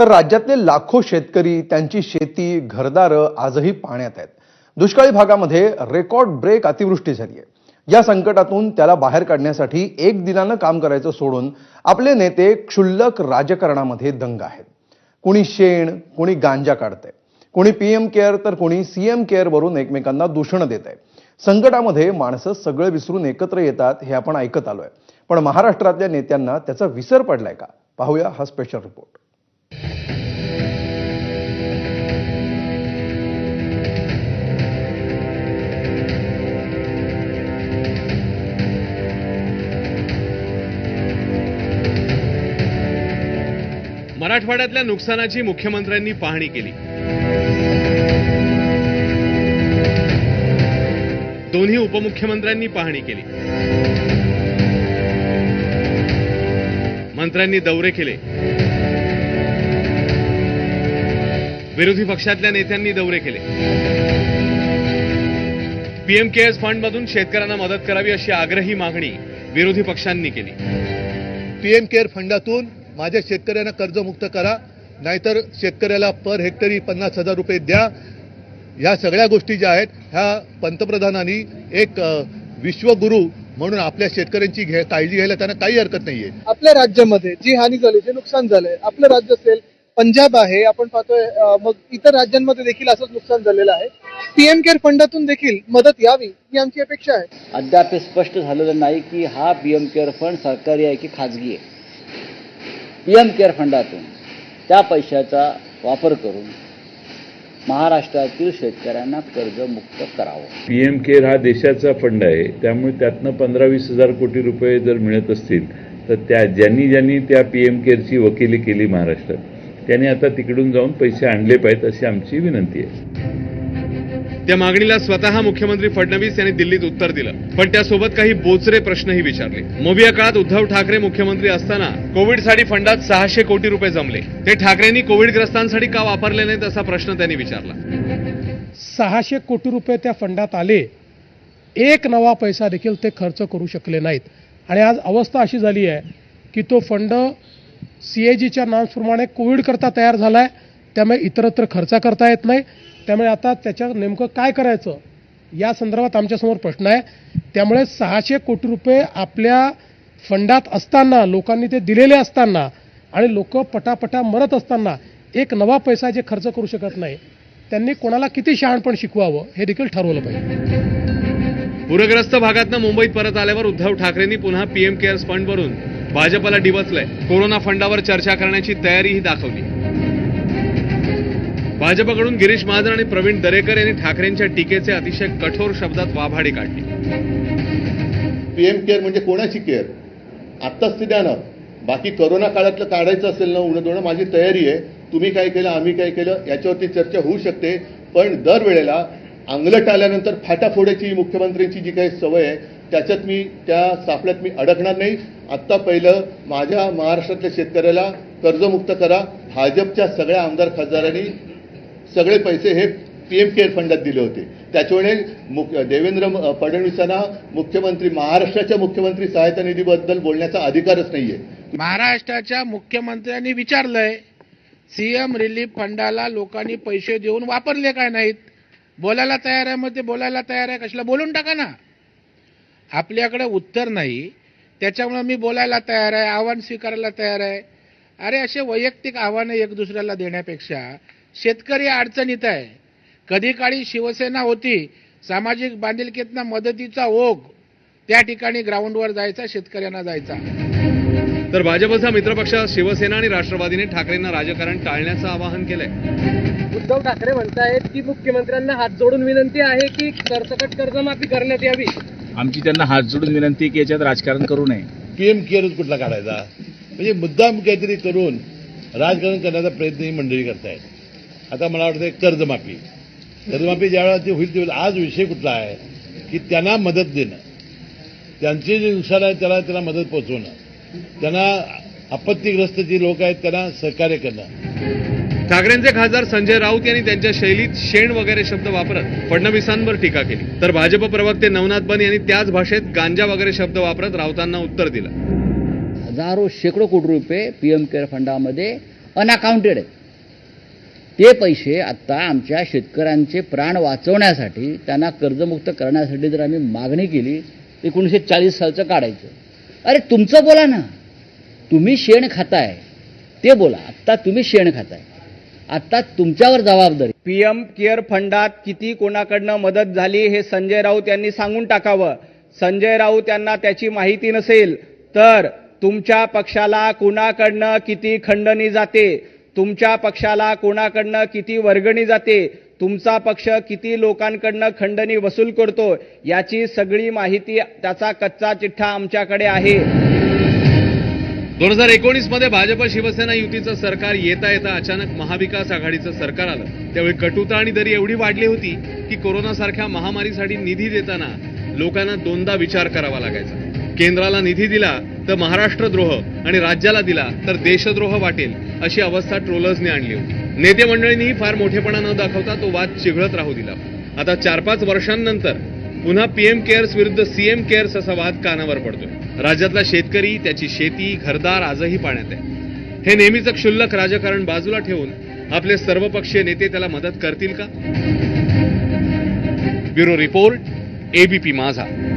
तर राज्यातले लाखो शेतकरी त्यांची शेती घरदारं आजही पाण्यात आहेत. दुष्काळी भागामध्ये रेकॉर्ड ब्रेक अतिवृष्टी झाली आहे. या संकटातून त्याला बाहेर काढण्यासाठी एक दिनानं काम करायचं सोडून आपले नेते क्षुल्लक राजकारणामध्ये दंग आहेत. कुणी शेण कुणी गांजा काढतंय. कुणी पीएम केअर तर कुणी सीएम केअरवरून एकमेकांना दूषणं देत आहे संकटामध्ये माणसं सगळं विसरून एकत्र येतात हे आपण ऐकत आलोय. पण महाराष्ट्रातल्या नेत्यांना त्याचा विसर पडलाय का? पाहूया हा स्पेशल रिपोर्ट मराठवाड्यातल्या नुकसानाची मुख्यमंत्र्यांनी पाहणी केली. दोन्ही उपमुख्यमंत्र्यांनी पाहणी केली. मंत्र्यांनी दौरे केले. विरोधी पक्षातल्या नेत्यांनी दौरे केले. पीएम केअर्स फंडमधून शेतकऱ्यांना मदत करावी अशी आग्रही मागणी विरोधी पक्षांनी केली. पीएम केअर फंडातून माझ्या शेतकऱ्यांना कर्जमुक्त करा नाहीतर शेतकऱ्याला पर हेक्टरी पन्नास हजार रुपये द्या. ह्या सगळ्या गोष्टी ज्या आहेत ह्या पंतप्रधानांनी एक विश्वगुरू म्हणून आपल्या शेतकऱ्यांची घे काळजी घ्यायला त्यांना काही हरकत नाहीये. आपल्या राज्यामध्ये जी हानी झाली जे नुकसान झालंय आपलं राज्य असेल पंजाब आहे आपण पाहतोय मग इतर राज्यांमध्ये देखील असंच नुकसान झालेलं आहे. पीएम केअर फंडातून देखील मदत यावी ही आमची अपेक्षा आहे. अद्याप हे स्पष्ट झालेलं नाही की हा पी एम केअर फंड सरकारी आहे की खाजगी आहे. पी एम केअर फंडातून त्या पैशाचा वापर करून महाराष्ट्रातील शेतकऱ्यांना कर्जमुक्त करावं. पी एम केअर हा देशाचा फंड आहे. त्यामुळे त्यातनं पंधरा वीस हजार कोटी रुपये जर मिळत असतील तर त्या ज्यांनी ज्यांनी त्या पी एम केअरची वकिली केली महाराष्ट्रात त्यांनी आता तिकडून जाऊन पैसे आणले पाहिजेत अशी आमची विनंती आहे. त्या मागणीला स्वतः मुख्यमंत्री फडणवीस यांनी दिल्लीत उत्तर दिलं. पण त्यासोबत काही बोचरे प्रश्नही विचारले. मोबिया काळात उद्धव ठाकरे मुख्यमंत्री असताना कोविडसाठी फंडात सहाशे कोटी रुपये जमले. ते ठाकरेंनी कोविडग्रस्तांसाठी का वापरले नाहीत असा प्रश्न त्यांनी विचारला. सहाशे कोटी रुपये त्या फंडात आले. एक नवा पैसा देखील ते खर्च करू शकले नाहीत. आणि आज अवस्था अशी झाली आहे की तो फंड सी ए जीच्या नॉर्म्सप्रमाणे कोविडकरता तयार झाला आहे त्यामुळे इतरत्र खर्च करता येत नाही. त्यामुळे आता त्याच्यावर नेमकं काय करायचं? या संदर्भात आमच्यासमोर प्रश्न आहे. त्यामुळे सहाशे कोटी रुपये आपल्या फंडात असताना लोकांनी ते दिलेले असताना आणि लोक पटापटा मरत असताना एक नवा पैसा जे खर्च करू शकत नाही त्यांनी कोणाला किती शहाणपण शिकवावं हे देखील ठरवलं पाहिजे. पूरग्रस्त भागातनं मुंबईत परत आल्यावर उद्धव ठाकरेंनी पुन्हा पीएम केअर्स फंडवरून भाजपला डिवचलंय कोरोना फंडावर चर्चा करण्याची तयारीही दाखवली. भाजपकडून गिरीश महाजन आणि प्रवीण दरेकर यांनी ठाकरेंच्या टीकेचे अतिशय कठोर शब्दात वाभाडी काढली. पीएम केअर म्हणजे कोणाची केअर? आत्ताच ते द्या ना. बाकी करोना काळातलं काढायचं असेल ना उणं दोणं माझी तयारी आहे. तुम्ही काय केलं आम्ही काय केलं याच्यावरती चर्चा होऊ शकते. पण दरवेळेला अंगलट आल्यानंतर फाटा फोडायची मुख्यमंत्र्यांची जी काही सवय आहे त्याच्यात मी त्या सापड्यात मी अडकणार नाही. आत्ता पहिलं माझ्या महाराष्ट्रातल्या शेतकऱ्याला कर्जमुक्त करा. भाजपच्या सगळ्या आमदार खासदारांनी सगळे पैसे हे पीएम केअर फंडात दिले होते. त्याच्यामुळे मुख्य देवेंद्र फडणवीसांना मुख्यमंत्री महाराष्ट्राच्या मुख्यमंत्री सहायता निधीबद्दल बोलण्याचा अधिकारच नाहीये. महाराष्ट्राच्या मुख्यमंत्र्यांनी विचारलंय सीएम रिलीफ फंडाला लोकांनी पैसे देऊन वापरले काय नाहीत? बोलायला तयार आहे मग ते बोलायला तयार आहे कशाला बोलून टाका ना. आपल्याकडे उत्तर नाही त्याच्यामुळे मी बोलायला तयार आहे आव्हान स्वीकारायला तयार आहे. अरे असे वैयक्तिक आव्हानं एक दुसऱ्याला देण्यापेक्षा शेतकरी अडचणीत आहे. कधी काळी शिवसेना होती सामाजिक बांधिलकीतनं मदतीचा ओघ त्या ठिकाणी ग्राउंडवर जायचा शेतकऱ्यांना जायचा. तर भाजपचा मित्रपक्ष शिवसेना आणि राष्ट्रवादीने ठाकरेंना राजकारण टाळण्याचं आवाहन केलंय. उद्धव ठाकरे म्हणतायत की मुख्यमंत्र्यांना हात जोडून विनंती आहे की सरसकट कर्जमाफी करण्यात यावी. आमची त्यांना हात जोडून विनंती की याच्यात राजकारण करू नये. पीएम केअरच कुठला काढायचा? म्हणजे मुद्दाम काहीतरी करून राजकारण करण्याचा प्रयत्न ही मंडळी करतायत. आता मला वाटतं कर्जमाफी. कर्जमाफी ज्यावेळेला ती होईल तेव्हा आज विषय कुठला आहे की त्यांना मदत देणं. त्यांचे जे नुकसान आहे त्याला त्याला मदत पोहोचवणं. त्यांना आपत्तीग्रस्त जी लोक आहेत त्यांना सहकार्य करणं. ठाकरेंचे खासदार संजय राऊत यांनी त्यांच्या शैलीत शेण वगैरे शब्द वापरत फडणवीसांवर टीका केली. तर भाजप प्रवक्ते नवनाथ बन यांनी त्याच भाषेत गांजा वगैरे शब्द वापरत राऊतांना उत्तर दिलं. हजारो शेकडो कोटी रुपये पी एम केअर फंडामध्ये अनअकाउंटेड आहेत. ते पैसे आत्ता आमच्या शेतकऱ्यांचे प्राण वाचवण्यासाठी त्यांना कर्जमुक्त करण्यासाठी जर आम्ही मागणी केली एकोणीसशे चाळीस सालचं काढायचं. अरे तुमचं बोला ना. तुम्ही शेण खाताय. ते बोला. आत्ता तुम्ही शेण खाताय. आत्ता तुमच्यावर जबाबदारी. पी एम केअर फंडात किती कोणाकडनं मदत झाली हे संजय राऊत यांनी सांगून टाकावं. संजय राऊत यांना त्याची माहिती नसेल तर तुमच्या पक्षाला कोणाकडनं किती खंडणी जाते? तुमच्या पक्षाला कोणाकडनं किती वर्गणी जाते तुमचा पक्ष किती लोकांकडनं खंडणी वसूल करतो याची सगळी माहिती त्याचा कच्चा चिठ्ठा आमच्याकडे आहे. दोन हजार एकोणीसमध्ये भाजप शिवसेना युतीचं सरकार येता येता अचानक महाविकास आघाडीचं सरकार आलं. त्यावेळी कटुता आणि दरी एवढी वाढली होती की कोरोनासारख्या महामारीसाठी निधी देताना लोकांना दोनदा विचार करावा लागायचा. केंद्राला निधी दिला तर महाराष्ट्रद्रोह आणि राज्याला दिला तर देशद्रोह वाटेल अशी अवस्था ट्रोलर्सने आणली होती. नेते मंडळींनीही फार मोठेपणा न दाखवता तो वाद चिघळत राहू दिला. आता चार पाच वर्षांनंतर पुन्हा पीएम केअर्स विरुद्ध सीएम केअर्स असा वाद कानावर पडतोय. राज्यातला शेतकरी त्याची शेती घरदार आजही पाण्यात आहे. हे नेहमीचं क्षुल्लक राजकारण बाजूला ठेवून आपले सर्वपक्षीय नेते त्याला मदत करतील का? ब्युरो रिपोर्ट एबीपी माझा.